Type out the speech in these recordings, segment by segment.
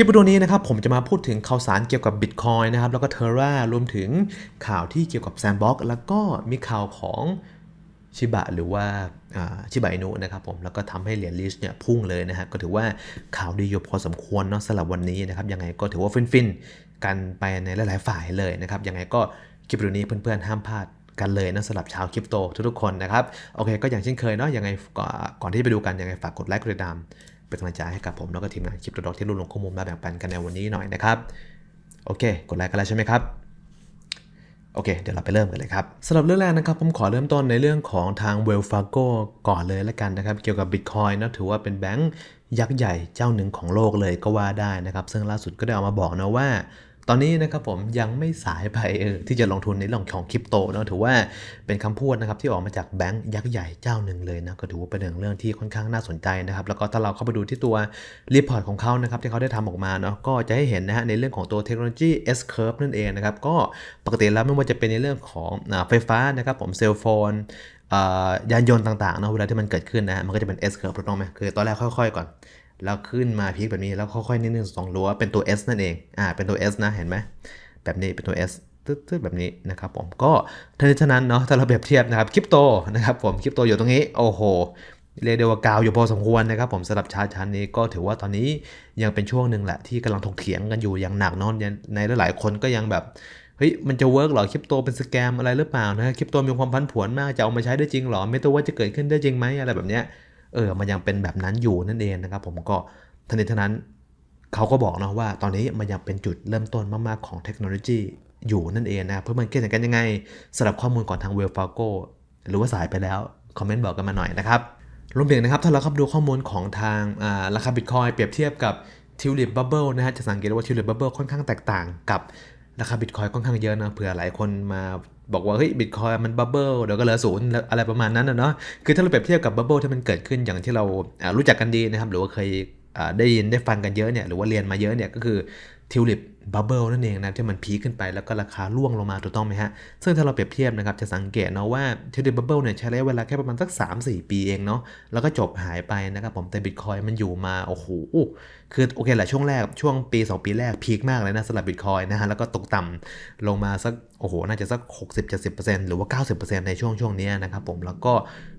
ลิปวิดีโอนี้นะครับผมจะมาพูดถึงข่าวสารเกี่ยวกับ Bitcoin นะครับแล้วก็ Terra รวมถึงข่าวที่เกี่ยวกับ Sandbox แล้วก็มีข่าวของชิบะหรือว่าชิบะอินุนะครับผมแล้วก็ทำให้เหรียญลิชเนี่ยพุ่งเลยนะฮะก็ถือว่าข่าวดีอยู่พอสมควรเนาะสำหรับวันนี้นะครับยังไงก็ถือว่าฟินๆกันไปในหลายๆฝ่ายเลยนะครับยังไงก็คลิปวิดีโอนี้เพื่อนๆห้ามพลาดกันเลยนะสำหรับชาวคริปโตทุกๆคนนะครับโอเคก็อย่างเช่นเคยเนาะยังไงก่อนที่ไปดูกันยังไงฝากกดไลค์กดติดตาม เป็นกำลังใจให้กับผมแล้วก็ทีมงานคลิปตัวดอกที่รวบรวมข้อมูลมาแบ่งปันกันในวันนี้หน่อยนะครับ โอเค กดไลค์กันแล้วใช่ไหมครับโอเค เดี๋ยวเราไปเริ่มกันเลยครับสำหรับเรื่องแรกนะครับ ผมขอเริ่มต้นในเรื่องของทาง w e l l f a r g o ก่อนเลยละกันนะครับ เกี่ยวกับ Bitcoin นะถือว่าเป็นแบงก์ยักษ์ใหญ่เจ้าหนึ่งของโลกเลยก็ว่าได้นะครับ ซึ่งล่าสุดก็ได้ออกมาบอกนะว่า ตอนนี้นะครับผมยังไม่สายไปเออที่จะลงทุนในเรื่องของคริปโตเนาะถือว่าเป็นคำพูดนะครับที่ออกมาจากแบงก์ยักษ์ใหญ่เจ้าหนึ่งเลยนะก็ถือว่าเป็นเรื่องที่ค่อนข้างน่าสนใจนะครับแล้วก็ถ้าเราเข้าไปดูที่ตัวรีพอร์ตของเขานะครับที่เขาได้ทำออกมาเนาะก็จะให้เห็นนะฮะในเรื่องของตัวเทคโนโลยี S curve นั่นเองนะครับก็ปกติแล้วไม่ว่าจะเป็นในเรื่องของไฟฟ้านะครับผมเซลโฟนยานยนต์ต่างๆเนาะเวลาที่มันเกิดขึ้นนะมันก็จะเป็น S curve ถูกต้องไหมคือตอนแรกค่อย ๆ ก่อน แล้วขึ้นมาพีคแบบนี้แล้วค่อยๆนิดนึงสองรั้วเป็นตัว S นั่นเองอ่าเป็นตัว S นะเห็นไหมแบบนี้เป็นตัว S ตึ๊ดๆแบบนี้นะครับผมก็ทั้งนี้ทั้งนั้นเนาะถ้าเราเปรียบเทียบนะครับคริปโตนะครับผมคริปโตอยู่ตรงนี้โอ้โหเรียกได้ว่ากาวอยู่พอสมควรนะครับผมสำหรับชาร์ตชั้นนี้ก็ถือว่าตอนนี้ยังเป็นช่วงหนึ่งแหละที่กำลังถกเถียงกันอยู่อย่างหนักนาะในหลายๆคนก็ยังแบบเฮ้ยมันจะเวิร์กหรอคริปโตเป็นสแกมอะไรหรือเปล่านะคริปโตมีความพันผวนมากจะเอามาใช้ได้จริงหรอไม่ตัวว่าจะเกิดขึ้นได้จริงไหมอะไรแบบเนี้ย เออมันยังเป็นแบบนั้นอยู่นั่นเองนะครับผมก็ทันทีทันนั้นเขาก็บอกนะว่าตอนนี้มันยังเป็นจุดเริ่มต้นมาก ๆ ของเทคโนโลยีอยู่นั่นเองนะเพื่อมันเกี่ยวกันยังไงสำหรับข้อมูลก่อนทางเวลฟาโกหรือว่าสายไปแล้ว คอมเมนต์บอกกันมาหน่อยนะครับรวมถึงนะครับถ้าเราเข้าดูข้อมูลของทางราคาบิตคอยเปรียบเทียบกับทิวลิปบับเบิลนะฮะจะสังเกตว่าทิวลิปบับเบิลค่อนข้างแตกต่างกับราคาบิตคอยค่อนข้างเยอะนะเผื่อหลายคนมา บอกว่าเฮ้ยบิตคอยมันบับเบิลเดี๋ยวก็เหลือศูนย์อะไรประมาณนั้นนะเนาะคือถ้าเราเปรียบเทียบกับบับเบิลที่มันเกิดขึ้นอย่างที่เรารู้จักกันดีนะครับ หรือว่าเคยได้ยินได้ฟังกันเยอะเนี่ยหรือว่าเรียนมาเยอะเนี่ยก็คือ ทิวลิปบับเบิลนั่นเองนะที่มันพีขึ้นไปแล้วก็ราคาร่วงลงมาถูกต้องไหมฮะ ซึ่งถ้าเราเปรียบเทียบนะครับจะสังเกตนะว่าทิวลิปบับเบิลเนี่ยใช้ระยะเวลาแค่ประมาณสัก 3-4 ปีเองเนาะแล้วก็จบหายไปนะครับผมแต่บิตคอยมันอยู่มา โอ้โห คือโอเคแหละช่วงแรกช่วงปี 2 ปีแรกพีคมากเลยนะสำหรับบิตคอยนะฮะ แล้วก็ตกต่ำลงมาสักโอ้โห น่าจะสัก 60-70%หรือว่า 90%ในช่วงช่วงนี้นะครับผมแล้วก็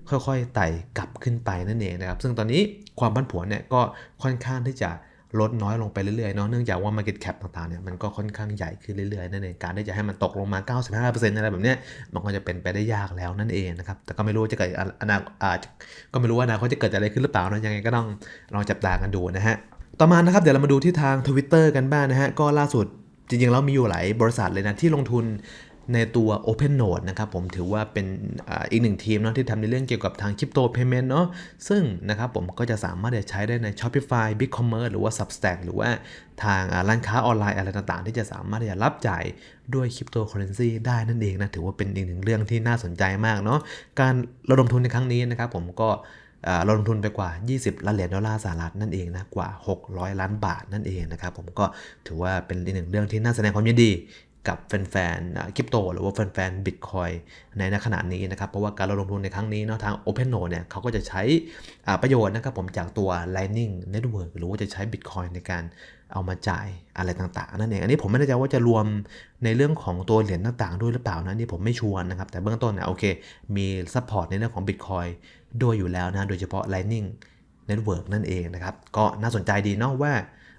ค่อยๆไต่กลับขึ้นไปนั่นเองนะครับซึ่งตอนนี้ความผันผวนเนี่ยก็ค่อนข้างที่จะ ลดน้อยลงไปเรื่อยๆเนาะเนื่องจากว่า Market Cap ต่างๆเนี่ยมันก็ค่อนข้างใหญ่ขึ้นเรื่อยๆนั่นเองการที่จะให้มันตกลงมา 95%อะไรแบบเนี้ยมันก็จะเป็นไปได้ยากแล้วนั่นเองนะครับแต่ก็ไม่รู้จะเกิดอนาคตก็ไม่รู้ว่าอนาคตจะเกิดอะไรขึ้นหรือเปล่านะยังไงก็ต้องลองจับตากันดูนะฮะต่อมานะครับเดี๋ยวเรามาดูที่ทาง Twitter กันบ้างนะฮะก็ล่าสุดจริงๆแล้วมีอยู่หลายบริษัทเลยนะที่ลงทุน ในตัว Open Node นะครับผมถือว่าเป็นอีกหนึ่งทีมเนาะที่ทำในเรื่องเกี่ยวกับทาง Crypto Payment เนาะซึ่งนะครับผมก็จะสามารถใช้ได้ใน Shopify BigCommerce หรือว่า Substack หรือว่าทางร้านค้าออนไลน์อะไรต่างๆ ที่จะสามารถจะรับจ่ายด้วยคริปโตเคอเรนซีได้นั่นเองนะ ถือว่าเป็นอีกหนึ่งเรื่องที่น่าสนใจมากเนาะการระดมทุนในครั้งนี้นะครับผมก็เราลงทุนไปกว่า 20 ล้านเหรียญดอลลาร์สหรัฐนั่นเองนะ กว่า 600 ล้านบาทนั่นเองนะครับ ผมก็ถือว่าเป็นอีกหนึ่งเรื่องที่น่าแสดงความยินดี กับแฟนๆคริปโต หรือว่าแฟนๆบิตคอยในขณะนี้นะครับ เพราะว่าการลงทุนในครั้งนี้เนาะทาง Open Node เนี่ยเขาก็จะใช้ประโยชน์นะครับผมจากตัว Lightning Network หรือว่าจะใช้ Bitcoin ในการเอามาจ่ายอะไรต่างๆนั่นเอง อันนี้ผมไม่แน่ใจว่าจะรวมในเรื่องของตัวเหรียญต่างๆ ด้วยหรือเปล่านะนี่ผมไม่ชัวร์นะครับ แต่เบื้องต้นเนี่ยโอเค มีซัพพอร์ตในเรื่องของ Bitcoin ด้วยอยู่แล้วนะ โดยเฉพาะ Lightning Network นั่นเองนะครับ ก็น่าสนใจดีเนาะว่า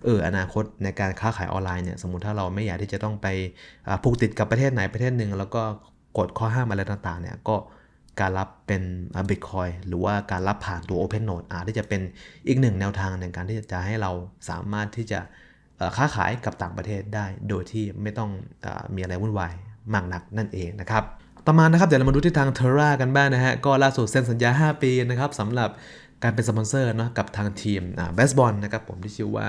เอออนาคตในการค้าขายออนไลน์เนี่ยสมมติถ้าเราไม่อยากที่จะต้องไปผูกติดกับประเทศไหนประเทศหนึ่งแล้วก็กดข้อห้ามอะไรต่างๆเนี่ยก็การรับเป็นบิตคอยหรือว่าการรับผ่านตัว Open Node อาจที่จะเป็นอีกหนึ่งแนวทางในการที่จะให้เราสามารถที่จะค้าขายกับต่างประเทศได้โดยที่ไม่ต้องอมีอะไรวุ่นวายมากนักนั่นเองนะครับ ต่อมานะครับเดี๋ยวเรามาดูที่ทาง Terra กันบ้างนะฮะ ก็ล่าสุดเซ็นสัญญา 5 ปีนะครับสำหรับ การเป็นสปอนเซอร์เนาะกับทางทีมเบสบอลนะครับผมที่ชื่อว่า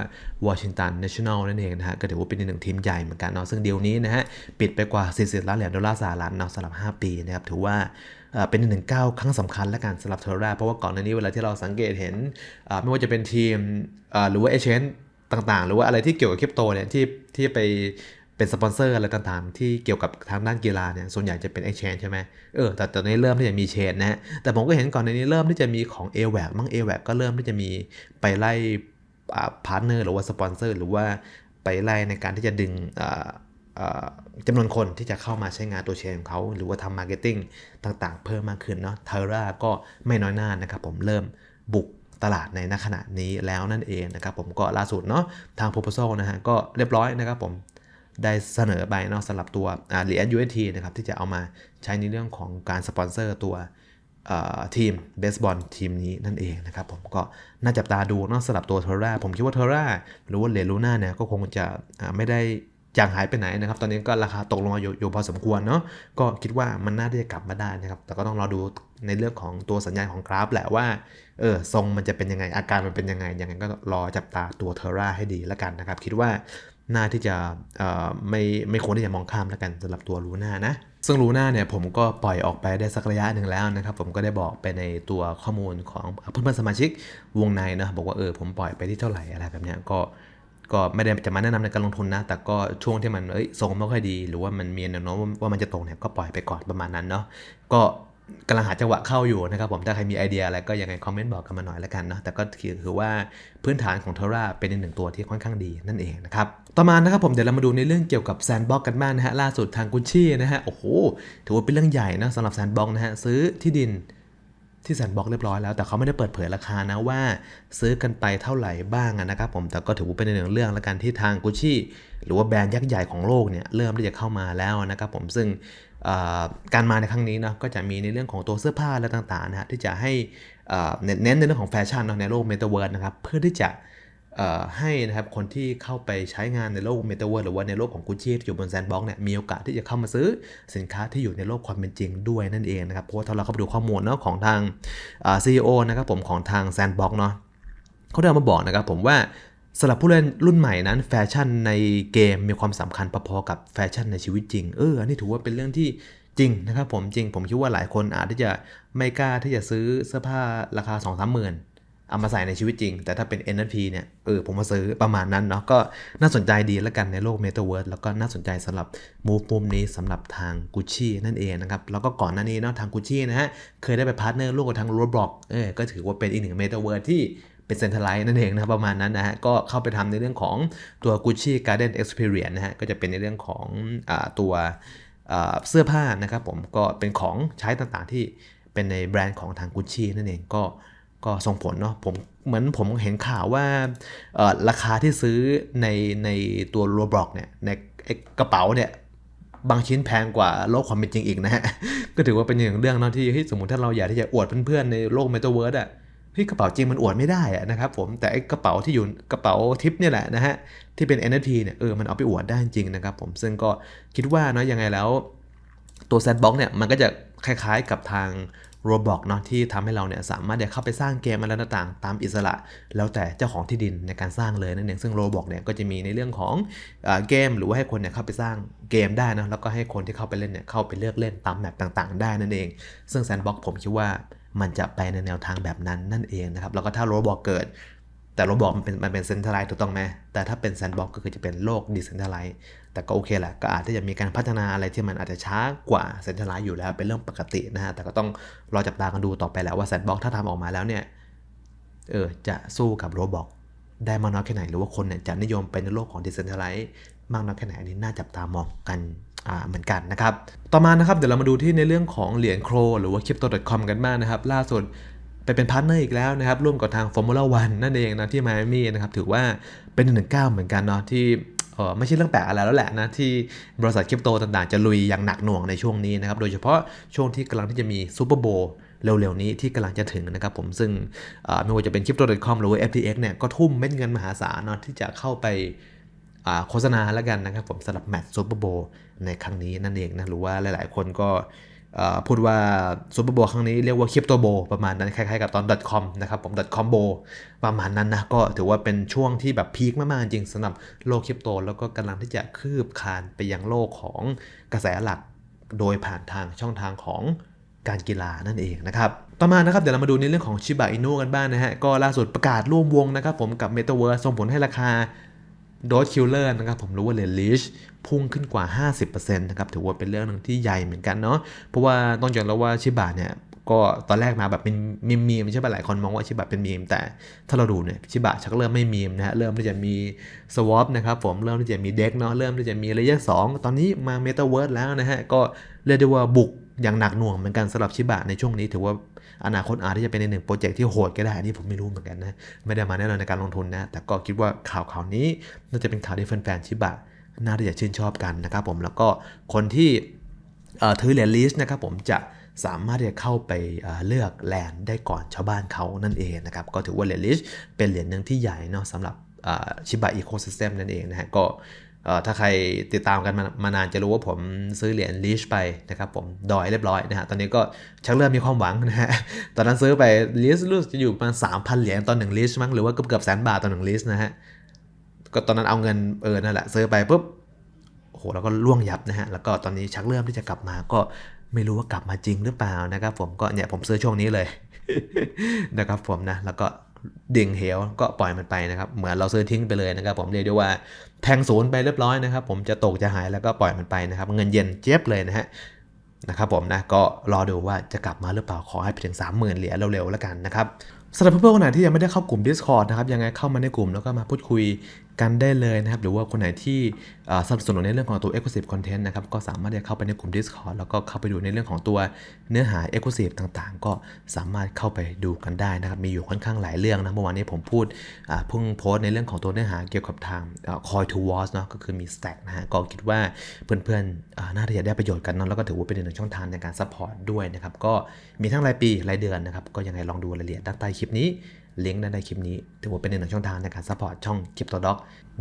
วอชิงตันเนชั่นแนลนั่นเองนะฮะก็ถือว่าเป็นหนึ่งทีมใหญ่เหมือนกันเนาะซึ่งเดียวนี้นะฮะปิดไปกว่า 40 ล้านเหรียญดอลลาร์สหรัฐเนาะสำหรับ 5 ปีนะครับถือว่าเป็นหนึ่งเก้าครั้งสำคัญและการสำหรับเทอร่าเพราะว่าก่อนหน้านี้เวลาที่เราสังเกตเห็นไม่ว่าจะเป็นทีมหรือว่าเอเชนต่างๆ หรือว่าอะไรที่เกี่ยวกับคริปโตเนี่ยที่ที่ไป เป็นสปอนเซอร์อะไรต่างๆ ที่เกี่ยวกับทางด้านกีฬาเนี่ยส่วนใหญ่จะเป็น exchange ใช่ไหมเออแต่ตอนนี้เริ่มที่จะมีเชนนะแต่ผมก็เห็นก่อนในนี้เริ่มที่จะมีของ a w a c มั้ง a w a c ก็เริ่มที่จะมีไปไล่พาร์ทเนอร์หรือว่าสปอนเซอร์หรือว่าไปไล่ในการที่จะดึงจำนวนคนที่จะเข้ามาใช้งานตัวเชนของเขา หรือว่าทำมาร์เก็ตติ้งต่างๆ เพิ่มมากขึ้นเนาะเทอร่าก็ไม่น้อยหน้านะครับผมเริ่มบุกตลาดในณขณะนี้แล้วนั่นเองนะครับผมก็ล่าสุดเนาะทาง proposal นะฮะก็เรียบร้อยนะครับผม ได้เสนอไปเนาะสำหรับตัวเหรียญ UST นะครับที่จะเอามาใช้ในเรื่องของการสปอนเซอร์ตัวทีมเบสบอลทีมนี้นั่นเองนะครับผมก็น่าจับตาดูเนาะสำหรับตัวเทอร่าผมคิดว่าเทอร่าหรือว่าเหรียญลูน่าเนี่ยก็คงจะไม่ได้จางหายไปไหนนะครับ ตอนนี้ก็ราคาตกลงมาอยู่อยู่พอสมควรเนาะก็คิดว่ามันน่าที่จะกลับมาได้นะครับ แต่ก็ต้องรอดูในเรื่องของตัวสัญญาณของกราฟแหละว่าเออทรงมันจะเป็นยังไงอาการมันเป็นยังไงยังไงก็รอจับตาตัวเทอร่าให้ดีแล้วกันนะครับ คิดว่า น่าที่จะไม่ไม่ควรที่จะมองข้ามแล้วกันสำหรับตัวลูน่านะ ซึ่งลูน่าเนี่ยผมก็ปล่อยออกไปได้สักระยะหนึ่งแล้วนะครับ ผมก็ได้บอกไปในตัวข้อมูลของเพื่อนๆสมาชิกวงในนะบอกว่าเออผมปล่อยไปที่เท่าไหร่อะไรแบบเนี้ยก็ก็ไม่ได้จะมาแนะนำในการลงทุนนะ แต่ก็ช่วงที่มันเอ้ยทรงไม่ค่อยดี หรือว่ามันมีแนวโน้มว่ามันจะตกเนี่ยก็ปล่อยไปก่อนประมาณนั้นเนาะก็ กำลังหาจังหวะเข้าอยู่นะครับผมถ้าใครมีไอเดียอะไรก็ยังไงคอมเมนต์บอกกันมาหน่อยล้วกันเนาะแต่ก็คือคือว่าพื้นฐานของเทอร่าเป็นอีกหนึ่งตัวที่ค่อนข้างดีนั่นเองนะครับต่อมานะครับผมเดี๋ยวเรามาดูในเรื่องเกี่ยวกับแซนบ็อกกันบ้างนะฮะล่าสุดทางกุชชี่นะฮะโอ้โหถือว่าเป็นเรื่องใหญ่นะสำหรับแซนบ็อกนะฮะซื้อที่ดินที่แซนบ็อกเรียบร้อยแล้วแต่เขาไม่ได้เปิดเผยราคานะว่าซื้อกันไปเท่าไหร่บ้างนะครับผมแต่ก็ถือว่าเป็นหนึ่งเรื่องล้วกันที่ทางกุชชี่หรือว่าแบรนด์ยักษ์ใหญ่ของโลกเนี่ยเริ่มที่จะเข้ามาแล้วนะครับผมซึ่ง การมาในครั้งนี้นะก็จะมีในเรื่องของตัวเสื้อผ้าและต่างๆนะฮะที่จะให้เน้นในเรื่องของแฟชั่นนะในโลกเมตาเวิร์สนะครับเพื่อที่จะให้นะครับคนที่เข้าไปใช้งานในโลกเมตาเวิร์สหรือว่าในโลกของกุชชี่ที่อยู่บนแซนบ็อกเนี่ยมีโอกาสที่จะเข้ามาซื้อสินค้าที่อยู่ในโลกความเป็นจริงด้วยนั่นเองนะครับเพราะว่าถ้าเราเข้าไปดูข้อมูลเนาะของทางซีอีโอนะครับผมของทางแซนบ็อกเนาะเขาได้มาบอกนะครับผมว่า สำหรับผู้เล่นรุ่นใหม่นั้น แฟชั่นในเกมมีความสำคัญพอๆกับแฟชั่นในชีวิตจริง เอออันนี้ถือว่าเป็นเรื่องที่จริงนะครับผมจริง ผมคิดว่าหลายคนอาจที่จะไม่กล้าที่จะซื้อเสื้อผ้าราคา2 3 0 0 0 0เอามาใส่ในชีวิตจริง แต่ถ้าเป็น NFT เนี่ยเออผมมาซื้อประมาณนั้นเนาะก็น่าสนใจดีแล้วกันในโลก Metaverse แล้วก็น่าสนใจสำหรับมูฟมุมนี้สำหรับทาง Gucci นั่นเองนะครับ แล้วก็ก่อนหน้านี้เนาะทาง Gucci นะฮะ เคยได้ไปพาร์ทเนอร์ร่วมกับทาง Roblox เออก็ถือว่าเป็นอีกหนึ่ง Metaverse ที่ เป็นเซ็นทรัลไลท์นั่นเองนะครับประมาณนั้นนะฮะก็เข้าไปทำในเรื่องของตัว Gucci Garden Experience นะฮะก็จะเป็นในเรื่องของอตัวเสื้อผ้านะครับผมก็เป็นของใช้ต่างๆที่เป็นในแบรนด์ของทาง Gucci นั่นเองก็ก็ส่งผลเนาะผมเหมือนผมเห็นข่าวว่าราคาที่ซื้อในในตัว Roblox เนี่ยในกระเป๋าเนี่ยบางชิ้นแพงกว่าโลกความเป็นจริงอีกนะฮะ ก็ถือว่าเป็นอย่างเรื่องเนาะที่สมมติถ้าเราอยากที่จะอวดเพื่อนๆในโลก Metaverse อะ ยกระเป๋าจริงมันอวดไม่ได้อะนะครับผมแต่ไอ้กระเป๋าที่อยู่กระเป๋าทิปเนี่ยแหละนะฮะที่เป็น NFT เนี่ยเออมันเอาไปอวดได้จริงนะครับผมซึ่งก็คิดว่าเนาะยังไงแล้วตัวแซนด์บ็อกเนี่ยมันก็จะคล้ายๆกับทาง Roblox เนาะที่ทำให้เราเนี่ยสามารถจะเข้าไปสร้างเกมอะไรต่างๆ ตามอิสระ แล้วแต่เจ้าของที่ดินในการสร้างเลยนั่นเองซึ่ง Roblox เนี่ยก็จะมีในเรื่องของเอเกม หรือว่าให้คนเนี่ยเข้าไปสร้างเกมได้นะแล้วก็ให้คนที่เข้าไปเล่นเนี่ยเข้าไปเลือกเล่นตามแมปต่างๆ ได้นั่นเอง ซึ่งแซนบ็อกผมคิดว่า มันจะไปในแนวทางแบบนั้นนั่นเองนะครับ แล้วก็ถ้า Roblox เกิด แต่เรบอกมันเป็นมันเป็นเซนทรัลไลท์ถูกต้องไหมแต่ถ้าเป็นแซนด์บ็อกก็คือจะเป็นโลกดิเซนทรัลไลท์แต่ก็โอเคแหละก็อาจจะมีการพัฒนาอะไรที่มันอาจจะช้ากว่าเซนทรัลไลท์อยู่แล้วเป็นเรื่องปกตินะฮะแต่ก็ต้องรอจับตากันดูต่อไปแหล้วว่าแซนด์บ็อกถ้าทำออกมาแล้วเนี่ยเออจะสู้กับโรบอกได้มากน้อยแค่ไหนหรือว่าคนเนี่ยจะนิยมไปในโลกของดิเซนทรัลไลท์มากน้อยแค่ไหนอันนี้น่าจับตามองกัน เหมือนกันนะครับ ต่อมานะครับเดี๋ยวเรามาดูที่ในเรื่องของเหรียญโครหรือว่า crypto.com กันบ้างนะครับ ล่าสุดไปเป็นพาร์ทเนอร์อีกแล้วนะครับ ร่วมกับทาง Formula 1นั่นเองนะที่ไมอามี่นะครับถือว่าเป็นหนึ่งก้าเหมือนกันเนาะที่เออไม่ใช่เรื่องแปลกอะไรแล้วแหละนะที่บริษัทคริปโตต่างๆ จะลุยอย่างหนักหน่วงในช่วงนี้นะครับ โดยเฉพาะช่วงที่กำลังที่จะมีซูเปอร์โบว์เร็วๆนี้ที่กำลังจะถึงนะครับผมซึ่งไม่ว่าจะเป็น Crypto.com หรือว่า FTX เนี่ยก็ทุ่มเม็ดเงินมหาศาลเนาะที่จะเข้าไปอ่า โฆษณาแล้วกันนะครับผมสำหรับแมตช์ซูเปอร์โบว์ในครั้งนี้นั่นเองนะหรือว่าหลายๆ คนก็พูดว่าซูเปอร์โบว์ครั้งนี้เรียกว่าคริปโตโบประมาณนั้นคล้ายๆกับตอน .com นะครับผม .com โบประมาณนั้นนะก็ถือว่าเป็นช่วงที่แบบพีคมาก ๆ จริงสำหรับโลกคริปโต แล้วก็กำลังที่จะคืบคลานไปยังโลกของกระแสหลัก โดยผ่านทางช่องทางของการกีฬานั่นเองนะครับ ต่อมานะครับเดี๋ยวเรามาดูในเรื่องของชิบะอินุกันบ้างนะฮะ ก็ล่าสุดประกาศร่วมวงนะครับผมกับ Metaverse ส่งผลให้ราคา โดสคิลเลอร์นะครับผมรู้ว่าเลนลิชพุ่งขึ้นกว่า 50%นะครับถือว่าเป็นเรื่องหนึงที่ใหญ่เหมือนกันเนาะเพราะว่าต้องยอมรับว่าชิบะเนี่ยก็ตอนแรกมาแบบเป็นมีมมีมใช่ป่ะหลายคนมองว่าชิบะเป็นมีมแต่ถ้าเราดูเนี่ยชิบะชักเริ่มไม่มีมนะฮะเริ่มที่จะมีสวอปนะครับผมเริ่มที่จะมีเด็กเนาะเริ่มที่จะมีระยะสองตอนนี้มาเมตาเวิร์สแล้วนะฮะก็เรียกได้ว่าบุก อย่างหนักหน่วงเหมือนกันสำหรับชิบะในช่วงนี้ ถือว่าอนาคตอาจจะเป็นในหนึ่งโปรเจกต์ที่โหดก็ได้นี่ผมไม่รู้เหมือนกันนะ ไม่ได้มาแน่นอนในการลงทุนนะ แต่ก็คิดว่าข่าวข่าวนี้น่าจะเป็นข่าวที่แฟนๆชิบะน่าจะชื่นชอบกันนะครับผมแล้วก็คนที่ถือเหรียญลิสต์นะครับผมจะสามารถที่จะเข้าไปเลือกแลนด์ได้ก่อนชาวบ้านเขานั่นเองนะครับ ก็ถือว่าเหรียญลิสเป็นเหรียญหนึ่งที่ใหญ่เนาะสำหรับชิบะอีโคซิสเต็มนั่นเองนะฮะก็ ถ้าใครติดตามกันมามานานจะรู้ว่าผมซื้อเหรียญลิชไปนะครับผมดอยเรียบร้อยนะฮะตอนนี้ก็ชักเริ่มมีความหวังนะฮะตอนนั้นซื้อไปลิสรู้สึกจะอยู่ประมาณ3,000เหรียญต่อหนึ่งลิชมั้งหรือว่าเกือบเกือบแสนบาทต่อหนึ่งลิชนะฮะก็ตอนนั้นเอาเงินเออนั่นแหละซื้อไปปุ๊บโอ้โหแล้วก็ล่วงยับนะฮะแล้วก็ตอนนี้ชักเริ่มที่จะกลับมาก็ไม่รู้ว่ากลับมาจริงหรือเปล่านะครับผมก็เนี่ยผมซื้อช่วงนี้เลยนะครับผมนะแล้วก็ ดิ่งเหวก็ปล่อยมันไปนะครับ เหมือนเราซื้อทิ้งไปเลยนะครับผมเรียกได้ว่าแทงศูนย์ไปเรียบร้อยนะครับ ผมจะตกจะหายแล้วก็ปล่อยมันไปนะครับ เงินเย็นเจ็บเลยนะฮะนะครับผมนะก็รอดูว่าจะกลับมาหรือเปล่าขอให้ไปถึง 30,000เหรียญเร็วๆแล้วกันนะครับสำหรับเพื่อนๆคนไหนที่ยังไม่ได้เข้ากลุ่ม Discord นะครับยังไงเข้ามาในกลุ่มแล้วก็มาพูดคุยกันได้เลยนะครับ หรือว่าคนไหนที่สนับสนุนในเรื่องของตัว Exclusive Content นะครับ ก็สามารถที่จะเข้าไปในกลุ่ม Discord แล้วก็เข้าไปดูในเรื่องของตัวเนื้อหา Exclusive ต่างๆ ก็สามารถเข้าไปดูกันได้นะครับ มีอยู่ค่อนข้างหลายเรื่องนะ เมื่อวานนี้ผมพูดเพิ่งโพสต์ในเรื่องของตัวเนื้อหาเกี่ยวกับทางเอ่อ Coin to Watch เนาะ ก็คือมี Stack นะฮะ ก็คิดว่าเพื่อนๆ น่าจะได้ประโยชน์กันเนาะ แล้วก็ถือว่าเป็นหนึ่งช่องทางในการ support ด้วยนะครับ ก็มีทั้งรายปีรายเดือนนะครับ ก็ยังไงลองดูรายละเอียดด้านใต้คลิปนี้ ลิงก์ด้านใต้คลิปนี้ ถือว่าเป็นหนึ่งช่องทางในการ support ช่อง Crypto Doc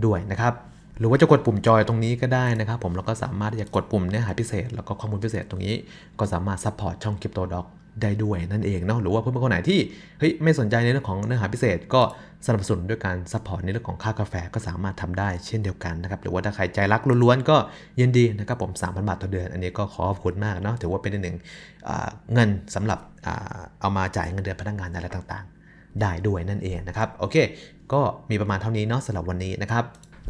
ด้วยนะครับหรือว่าจะกดปุ่มจอยตรงนี้ก็ได้นะครับผมแล้วก็สามารถที่จะกดปุ่มเนื้อหาพิเศษ แล้วก็ข้อมูลพิเศษตรงนี้ ก็สามารถ support ช่อง Crypto Doc ได้ด้วยนั่นเองเนาะหรือว่าเพื่อนๆคนไหนที่เฮ้ยไม่สนใจในเรื่องของเนื้อหาพิเศษ ก็สนับสนุนด้วยการ support ในเรื่องของค่ากาแฟก็สามารถทำได้เช่นเดียวกันนะครับหรือว่าถ้าใครใจรักล้วนๆก็ยินดีนะครับผม 3,000 บาทต่อเดือน อันนี้ก็ขอขอบคุณมากเนาะถือว่าเป็นหนึ่งเงินสำหรับอเอามาจ่ายเงินเดือนพนักงานอะไรต่างๆ ได้ด้วยนั่นเองนะครับโอเค ก็มีประมาณเท่านี้เนาะสำหรับวันนี้นะครับ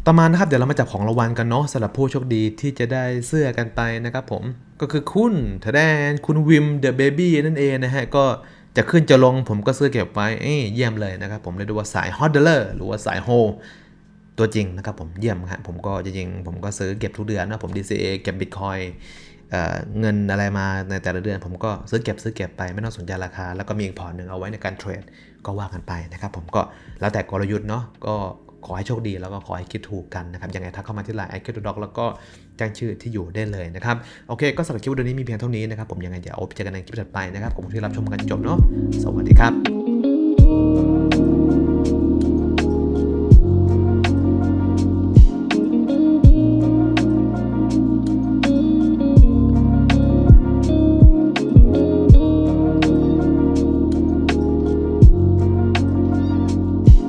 ต่อมานะครับเดี๋ยวเรามาจับของรางวัลกันเนาะสำหรับผู้โชคดีที่จะได้เสื้อกันไปนะครับผมก็คือคุณทแดนคุณวิมเดอะเบบี้นั่นเองนะฮะก็จะขึ้นจะลงผมก็ซื้อเก็บไว้เอ้ยเยี่ยมเลยนะครับผมเรียกได้ว่าสายฮอตเดลหรือว่าสายโฮตัวจริงนะครับผมเยี่ยมครับผมก็จริงผมก็ซื้อเก็บทุกเดือนนะผม DCA เก็บบิตคอย เงินอะไรมาในแต่ละเดือน ผมก็ซื้อเก็บซื้อเก็บไปไม่ต้องสนใจราคา แล้วก็มีอีกพอร์ตหนึ่งเอาไว้ในการเทรดก็ว่ากันไปนะครับ ผมก็แล้วแต่กลยุทธ์เนาะก็ขอให้โชคดีแล้วก็ขอให้คิดถูกกันนะครับยังไงถ้าเข้ามาที่ไลน์ไอคิวด็อกแล้วก็แจ้งชื่อที่อยู่ได้เลยนะครับโอเค ก็สำหรับคลิปวิดีโอนี้มีเพียงเท่านี้นะครับผมยังไงเดี๋ยวเอาไปเจอกันในคลิปถัดไปนะครับขอบคุณที่รับชมกันจนจบเนาะสวัสดีครับ